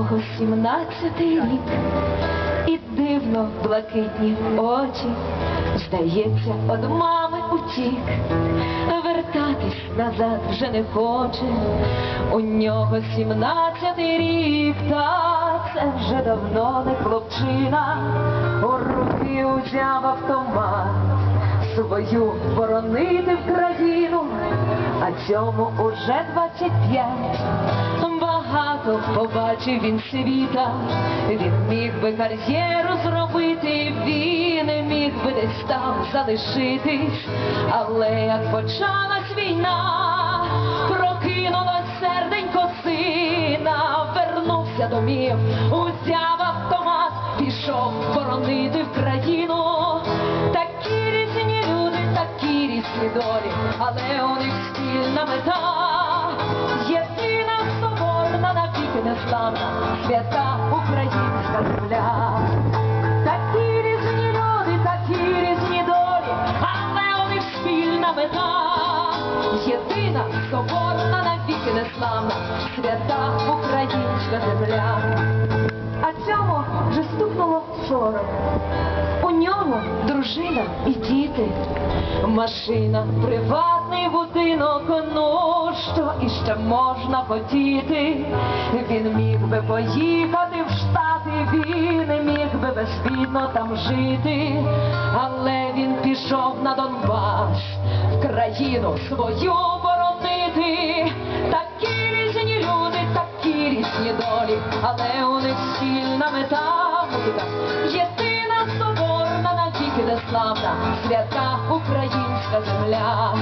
нього сімнадцятий рік, і дивно блакитні очі, здається, од мами утік, вертатись назад вже не хоче, у нього сімнадцятий рік, та це вже давно не хлопчина, у руки узяв автомат. Свою боронити в країну, а цьому уже 25. Багато побачив він світа, він міг би кар'єру зробити, він міг би десь там залишитись, але як почалась війна, прокинулось серденько сина, вернувся домів, узяв автомат, пішов боронити в країну. Такі різні люди, такі різні долі, але мета. Єдина соборна навіки незламна, свята українська земля. Такі різні люди, такі різні долі, але у них спільна мета. Єдина соборна навіки незламна, свята українська земля. Вже стукнуло сорок. У нього дружина і діти, машина, приватний будинок, ну що іще можна хотіти? Він міг би поїхати в Штати, він міг би безбідно там жити, але він пішов на Донбас, в країну свою боронити. Такі навіки свята українська земля.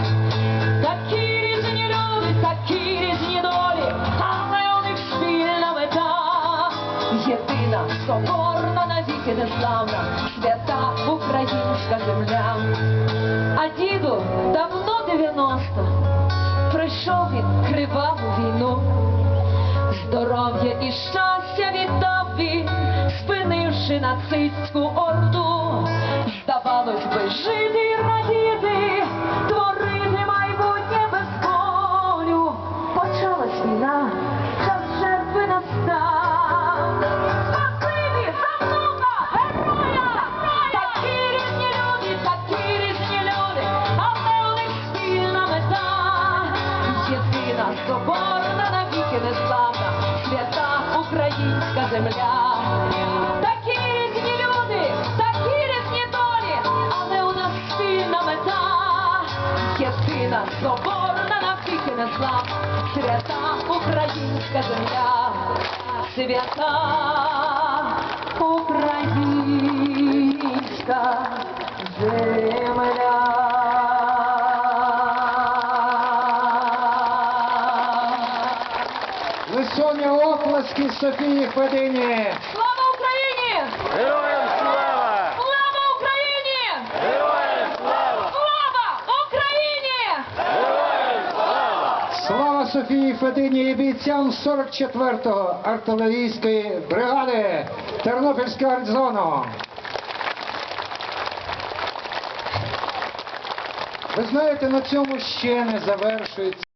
Такі різні люди, такі різні долі, але у них спільна мета. Єдина соборна навіки неславна, свята українська земля. А діду давно 90, прийшов він криваву війну. Здоров'я і щастя віддав він, спинивши нацистську орду. Здавалось би, жити радіти, творити майбутнє без болю. Почалась війна, час жертви настав. Спасибі за внука, героя! Такі різні люди, такі різні люди, але у них спільна мета. Єдина соборна навіки неславна, свята українська земля. Єдина соборна навіки неславна, свята українська земля. Свята українська земля. Висоні оплески Софії Федині. Слава Україні! Героям Софії Федині і бійцям 44-го артилерійської бригади Тернопільського гарнізону. Ви знаєте, на цьому ще не завершується.